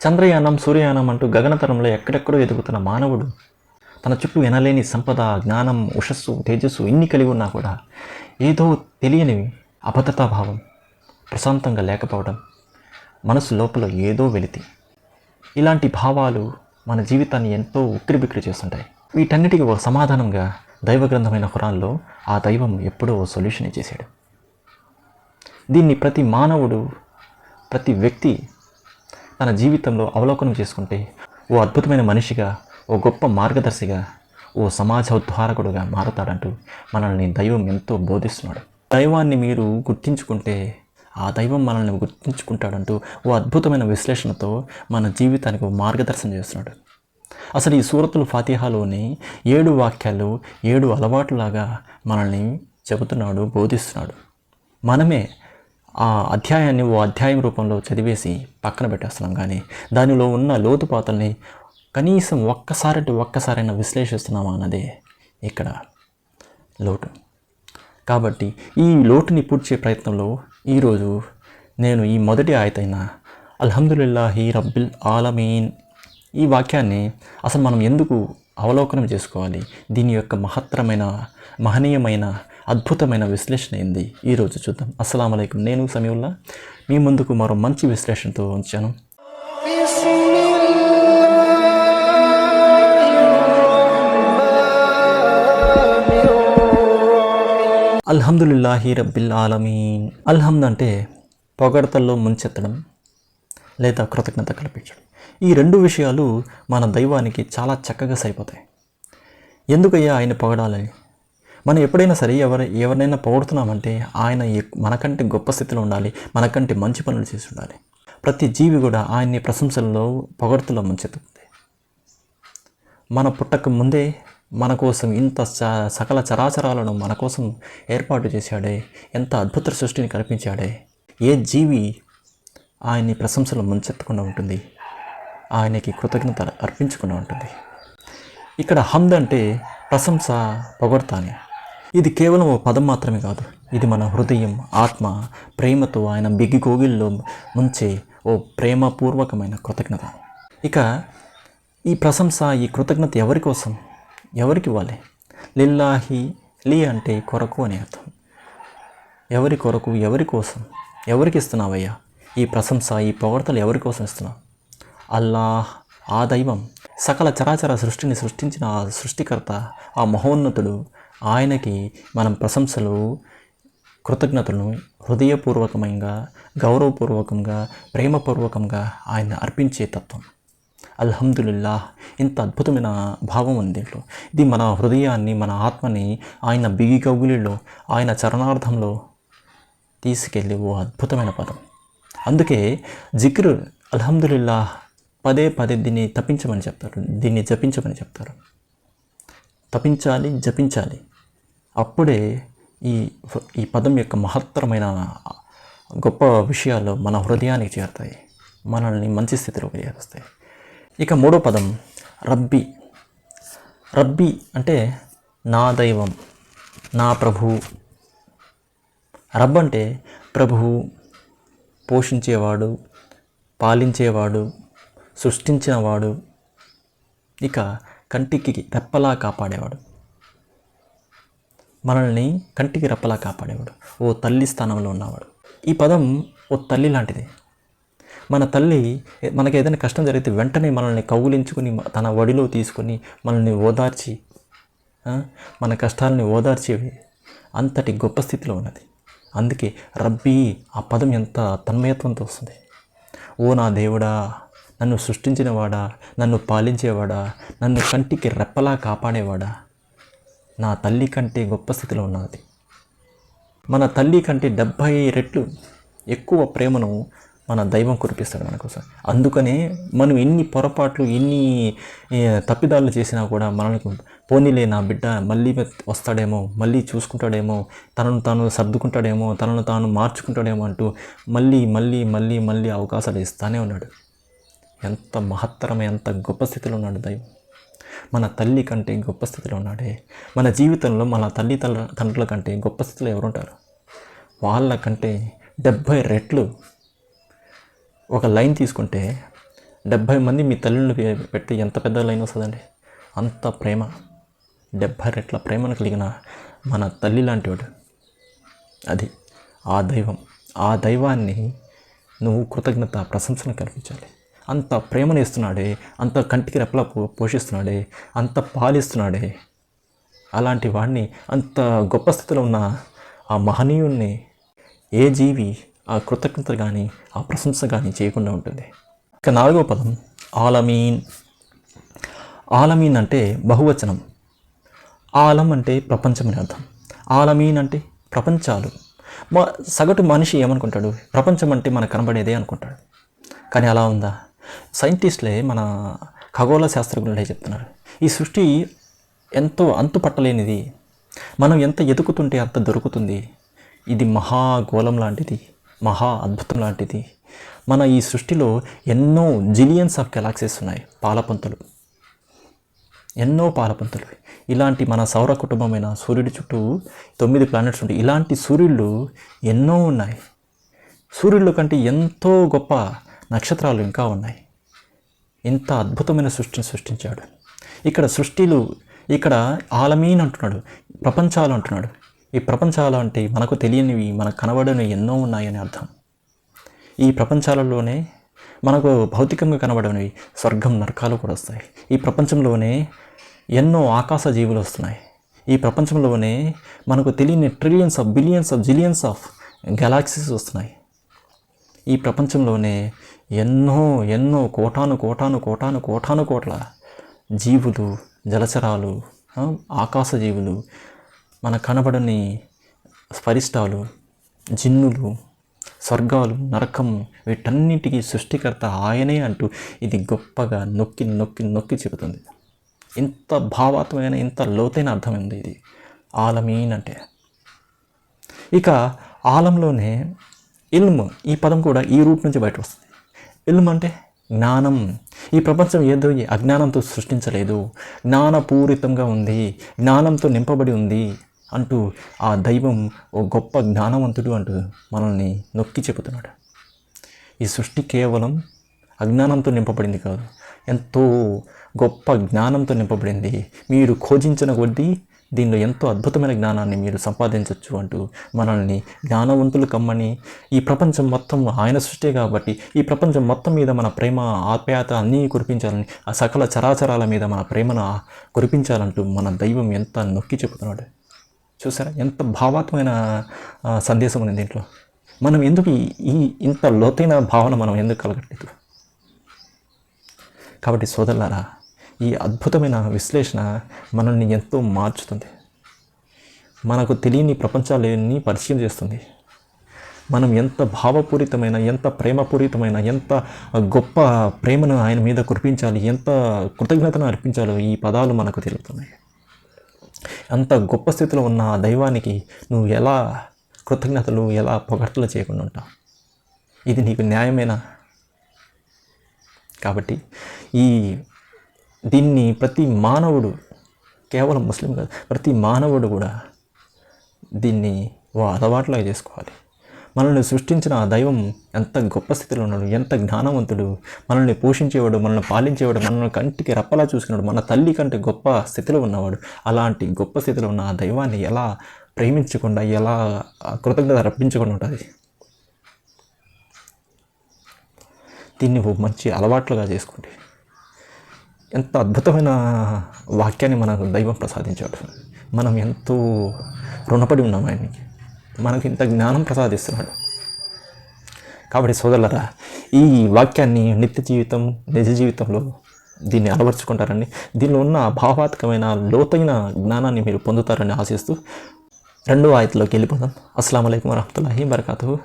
చంద్రయానం సూర్యయానం అంటూ గగనతరంలో ఎక్కడెక్కడో ఎదుగుతున్న మానవుడు తన చుట్టూ ఎనలేని సంపద జ్ఞానం ఉషస్సు తేజస్సు ఇన్ని కలిగి ఉన్నా కూడా ఏదో తెలియని అభద్రతాభావం ప్రశాంతంగా లేకపోవడం మనసు లోపల ఏదో వెలితి. ఇలాంటి భావాలు మన జీవితాన్ని ఎంతో ఉక్కిరిబిక్కిరి చేస్తుంటాయి. వీటన్నిటికీ ఒక సమాధానంగా దైవ గ్రంథమైన హురాన్లో ఆ దైవం ఎప్పుడో ఓ సొల్యూషన్ ఇచ్చేసాడు దీన్ని ప్రతి మానవుడు ప్రతి వ్యక్తి తన జీవితంలో అవలోకనం చేసుకుంటే ఓ అద్భుతమైన మనిషిగా ఓ గొప్ప మార్గదర్శిగా ఓ సమాజోద్ధారకుడుగా మారతాడంటూ మనల్ని దైవం ఎంతో బోధిస్తున్నాడు. దైవాన్ని మీరు గుర్తించుకుంటే ఆ దైవం మనల్ని గుర్తించుకుంటాడంటూ ఓ అద్భుతమైన విశ్లేషణతో మన జీవితానికి ఓ మార్గదర్శనం చేస్తున్నాడు. అసలు ఈ సూరతుల్ ఫాతిహాలోని ఏడు వాక్యాలు ఏడు అలవాట్లులాగా మనల్ని చెబుతున్నాడు బోధిస్తున్నాడు. మనమే ఆ అధ్యాయాన్ని ఓ అధ్యాయం రూపంలో చదివేసి పక్కన పెట్టేస్తున్నాం కానీ దానిలో ఉన్న లోతుపాతల్ని కనీసం ఒక్కసారి ఒక్కసారైనా విశ్లేషిస్తున్నామా అన్నదే ఇక్కడ లోటు. కాబట్టి ఈ లోటుని పూడ్చే ప్రయత్నంలో ఈరోజు నేను ఈ మొదటి ఆయతైన అల్హమ్దులిల్లాహి రబ్బిల్ ఆలమీన్ ఈ వాక్యాన్ని అసలు మనం ఎందుకు అవలోకనం చేసుకోవాలి? దీని యొక్క మహత్తరమైన మహనీయమైన అద్భుతమైన విశ్లేషణ ఏంది ఈరోజు చూద్దాం. అస్సలం అయికం నేను సమయంలో మీ ముందుకు మరో మంచి విశ్లేషణతో ఉంచాను అల్హమ్దుల్లాహి రబ్బిల్ ఆలమీన్. అల్హమ్ద్ అంటే పొగడతల్లో ముంచెత్తడం లేదా కృతజ్ఞత కల్పించడం. ఈ రెండు విషయాలు మన దైవానికి చాలా చక్కగా సరిపోతాయి. ఎందుకయ్యా ఆయన పొగడాలని? మనం ఎప్పుడైనా సరే ఎవరి ఎవరినైనా పొగుడుతున్నామంటే ఆయన మనకంటే గొప్ప స్థితిలో ఉండాలి మనకంటే మంచి పనులు చేసి ఉండాలి. ప్రతి జీవి కూడా ఆయన్ని ప్రశంసల్లో పొగడుతులో ముంచెత్తుతుంది. మన పుట్టక ముందే మన కోసం ఇంత చ- సకల చరాచరాలను మన కోసం ఏర్పాటు చేశాడే ఎంత అద్భుత సృష్టిని కల్పించాడే ఏ జీవి ఆయన్ని ప్రశంసలు ముంచెత్తకుండా ఉంటుంది ఆయనకి కృతజ్ఞత అర్పించకుండా ఉంటుంది. ఇక్కడ హమ్ద్ అంటే ప్రశంస పొగడతానే. ఇది కేవలం ఓ పదం మాత్రమే కాదు. ఇది మన హృదయం ఆత్మ ప్రేమతో ఆయన బిగ్గి కోగిల్లో ముంచే ఓ ప్రేమపూర్వకమైన కృతజ్ఞత. ఇక ఈ ప్రశంస ఈ కృతజ్ఞత ఎవరి కోసం? ఎవరికి ఇవ్వాలి? లిల్లాహి లీ అంటే కొరకు అనే అర్థం. ఎవరి కొరకు ఎవరి కోసం? ఎవరికి ఇస్తున్నావయ్యా? ఈ ప్రశంస ఈ పొగడతలు ఎవరి కోసం ఇస్తున్నావు? అల్లాహ్ ఆ దైవం సకల చరాచర సృష్టిని సృష్టించిన ఆ సృష్టికర్త ఆ మహోన్నతుడు ఆయనకి మనం ప్రశంసలు కృతజ్ఞతలను హృదయపూర్వకంగా గౌరవపూర్వకంగా ప్రేమపూర్వకంగా ఆయన అర్పించే తత్వం. అల్హమ్దుల్లా ఇంత అద్భుతమైన భావం ఉంది దీంట్లో ఇది మన హృదయాన్ని మన ఆత్మని ఆయన బిగి కౌగులిలో ఆయన చరణార్థంలో తీసుకెళ్ళి ఓ అద్భుతమైన పదం. అందుకే జిక్ర్ అల్హమ్దుల్లా పదే పదే దీన్ని తప్పించమని చెప్తారు దీన్ని జపించమని చెప్తారు. తపించాలి జపించాలి. అప్పుడే ఈ ఈ పదం యొక్క మహత్తరమైన గొప్ప విషయాలు మన హృదయానికి చేరుతాయి. మనల్ని మంచి స్థితిలోకి చేరుస్తాయి ఇక మూడో పదం రబ్బీ. రబ్బీ అంటే నా దైవం నా ప్రభు. రబ్ అంటే ప్రభువు పోషించేవాడు పాలించేవాడు సృష్టించినవాడు. ఇక కంటికి తెప్పలా కాపాడేవాడు. మనల్ని కంటికి రెప్పలా కాపాడేవాడు. ఓ తల్లి స్థానంలో ఉన్నవాడు. ఈ పదం ఓ తల్లి లాంటిది. మన తల్లి మనకి ఏదైనా కష్టం జరిగితే వెంటనే మనల్ని కౌగులించుకుని తన వడిలో తీసుకొని మనల్ని ఓదార్చి మన కష్టాలని ఓదార్చేవి అంతటి గొప్ప స్థితిలో ఉన్నది. అందుకే రబ్బీ ఆ పదం ఎంత తన్మయత్వంతో వస్తుంది. ఓ నా దేవుడా నన్ను సృష్టించినవాడా నన్ను పాలించేవాడా నన్ను కంటికి రెప్పలా కాపాడేవాడా నా తల్లి కంటే గొప్ప స్థితిలో ఉన్నది. మన తల్లి కంటే డెబ్భై రెట్లు ఎక్కువ ప్రేమను మన దైవం కురిపిస్తాడు మనకోసం అందుకనే మనం ఎన్ని పొరపాట్లు ఎన్ని తప్పిదాలు చేసినా కూడా మనకు పోనీలే నా బిడ్డ మళ్ళీ వస్తాడేమో మళ్ళీ చూసుకుంటాడేమో తనను తాను సర్దుకుంటాడేమో తనను తాను మార్చుకుంటాడేమో అంటూ మళ్ళీ మళ్ళీ మళ్ళీ మళ్ళీ అవకాశాలు ఇస్తానే ఉన్నాడు. ఎంత మహత్తరమైన ఎంత గొప్ప స్థితిలో ఉన్నాడు దైవం. మన తల్లి కంటే గొప్ప స్థితిలో ఉన్నాడే. మన జీవితంలో మన తల్లి తండ్రుల కంటే గొప్ప స్థితిలో ఎవరుంటారు? వాళ్ళకంటే డెబ్భై రెట్లు ఒక లైన్ తీసుకుంటే డెబ్భై మంది మీ తల్లిని పెట్టి ఎంత పెద్ద లైన్ వస్తుందండి? అంత ప్రేమ. డెబ్భై రెట్ల ప్రేమను కలిగిన మన తల్లి లాంటివాడు. అది ఆ దైవం. ఆ దైవాన్ని నువ్వు కృతజ్ఞత ప్రశంసన కల్పించాలి. అంత ప్రేమను ఇస్తున్నాడే అంత కంటికి రెప్పలా పో పోషిస్తున్నాడే అంత పాలిస్తున్నాడే. అలాంటి వాడిని అంత గొప్ప స్థితిలో ఉన్న ఆ మహనీయుణ్ణి ఏ జీవి ఆ కృతజ్ఞత కానీ ఆ ప్రశంస కానీ చేయకుండా ఉంటుంది. ఇక నాలుగో పదం ఆలమీన్. ఆలమీన్ అంటే బహువచనం. ఆలం అంటే ప్రపంచం అని అర్థం. ఆలమీన్ అంటే ప్రపంచాలు. మ సగటు మనిషి ఏమనుకుంటాడు? ప్రపంచం అంటే మనకు కనబడేదే అనుకుంటాడు. కానీ అలా ఉందా? సైంటిస్టులే మన ఖగోళ శాస్త్రజ్ఞులే చెప్తున్నారు. ఈ సృష్టి ఎంతో అంతు పట్టలేనిది మనం ఎంత ఎదుగుతుంటే అంత దొరుకుతుంది. ఇది మహాగోళం లాంటిది మహా అద్భుతం లాంటిది. మన ఈ సృష్టిలో ఎన్నో జిలియన్స్ ఆఫ్ గెలాక్సీస్ ఉన్నాయి పాలపంతులు. ఎన్నో పాలపంతులు. ఇలాంటి మన సౌర కుటుంబమైన సూర్యుడి చుట్టూ తొమ్మిది ప్లానెట్స్ ఉంటాయి. ఇలాంటి సూర్యుళ్ళు ఎన్నో ఉన్నాయి. సూర్యుల కంటే ఎంతో గొప్ప నక్షత్రాలు ఇంకా ఉన్నాయి. ఇంత అద్భుతమైన సృష్టిని సృష్టించాడు. ఇక్కడ సృష్టిలు ఇక్కడ ఆలమీన్ అంటున్నాడు ప్రపంచాలు అంటున్నాడు. ఈ ప్రపంచాలు అంటే మనకు తెలియనివి మనకు కనబడని ఎన్నో ఉన్నాయని అర్థం. ఈ ప్రపంచాలలోనే మనకు భౌతికంగా కనబడనివి స్వర్గం నరకాలు కూడా వస్తాయి. ఈ ప్రపంచంలోనే ఎన్నో ఆకాశ జీవులు వస్తున్నాయి. ఈ ప్రపంచంలోనే మనకు తెలియని trillions of billions of zillions of galaxies వస్తున్నాయి. ఈ ప్రపంచంలోనే ఎన్నో ఎన్నో కోటాను కోటాను కోటాను కోటాను కోట్ల జీవులు జలచరాలు ఆకాశ జీవులు మన కనబడని స్పరిష్టాలు జిన్నులు స్వర్గాలు నరకం వీటన్నిటికీ సృష్టికర్త ఆయనే అంటూ ఇది గొప్పగా నొక్కి నొక్కి నొక్కి చెబుతుంది. ఇంత భావాత్మకమైన ఇంత లోతైన అర్థమైంది ఇది? ఆలమీన్ అంటే ఇక ఆలంలోనే ఇల్మ్ ఈ పదం కూడా ఈ రూట్ నుంచి బయట వస్తుంది. ఇల్మ్ అంటే జ్ఞానం. ఈ ప్రపంచం ఏదో అజ్ఞానంతో సృష్టించలేదు. జ్ఞానపూరితంగా ఉంది. జ్ఞానంతో నింపబడి ఉంది అంటూ ఆ దైవం ఓ గొప్ప జ్ఞానవంతుడు అంటూ మనల్ని నొక్కి చెబుతున్నాడు. ఈ సృష్టి కేవలం అజ్ఞానంతో నింపబడింది కాదు. ఎంతో గొప్ప జ్ఞానంతో నింపబడింది. మీరు ఖోజించిన కొద్దీ దీనిలో ఎంతో అద్భుతమైన జ్ఞానాన్ని మీరు సంపాదించవచ్చు అంటూ మనల్ని జ్ఞానవంతులు కమ్మని ఈ ప్రపంచం మొత్తం ఆయన సృష్టి కాబట్టి ఈ ప్రపంచం మొత్తం మీద మన ప్రేమ ఆప్యాయత అన్నీ కురిపించాలని ఆ సకల చరాచరాల మీద మన ప్రేమను కురిపించాలంటూ మన దైవం ఎంత నొక్కి చెబుతున్నాడు. చూసారా? ఎంత భావాత్మైన సందేశం ఉంది దీంట్లో. మనం ఎందుకు ఈ- ఈ ఇంత లోతైన భావన మనం ఎందుకు కలగట్లేదు? కాబట్టి సోదరులారా ఈ అద్భుతమైన విశ్లేషణ మనల్ని ఎంతో మార్చుతుంది. మనకు తెలియని ప్రపంచాలన్నీ పరిచయం చేస్తుంది. మనం ఎంత భావపూరితమైన ఎంత ప్రేమపూరితమైన ఎంత గొప్ప ప్రేమను ఆయన మీద కురిపించాలి ఎంత కృతజ్ఞతను అర్పించాలో ఈ పదాలు మనకు తెలుపుతున్నాయి. అంత గొప్ప స్థితిలో ఉన్న ఆ దైవానికి నువ్వు ఎలా కృతజ్ఞతలు ఎలా పొగడ్తలు చేయకుండా ఉంటావు? ఇది నీకు న్యాయమేనా? కాబట్టి ఈ దీన్ని ప్రతి మానవుడు కేవలం ముస్లిం కాదు ప్రతి మానవుడు కూడా దీన్ని ఓ అలవాటులాగా చేసుకోవాలి. మనల్ని సృష్టించిన ఆ దైవం ఎంత గొప్ప స్థితిలో ఉన్నాడు ఎంత జ్ఞానవంతుడు మనల్ని పోషించేవాడు మనల్ని పాలించేవాడు మనల్ని కంటికి రెప్పలా చూసుకున్నాడు మన తల్లి కంటే గొప్ప స్థితిలో ఉన్నవాడు అలాంటి గొప్ప స్థితిలో ఉన్న ఆ దైవాన్ని ఎలా ప్రేమించకుండా ఎలా కృతజ్ఞత రప్పించకుండా ఉంటుంది? దీన్ని ఓ మంచి అలవాట్లుగా చేసుకోండి. ఎంత అద్భుతమైన వాక్యాన్ని మనకు దైవం ప్రసాదించాడు. మనం ఎంతో రుణపడి ఉన్నాం ఆయనకి మనకి ఇంత జ్ఞానం ప్రసాదిస్తున్నాడు. కాబట్టి సోదరులరా ఈ వాక్యాన్ని నిత్య జీవితం నిజ జీవితంలో దీన్ని అలవర్చుకుంటారని దీనిలో ఉన్న భావాత్మకమైన లోతైన జ్ఞానాన్ని మీరు పొందుతారని ఆశిస్తూ రెండో ఆయతలోకి వెళ్ళిపోదాం. అస్సలం అయికం వరహతుల్లాహి బరకాతు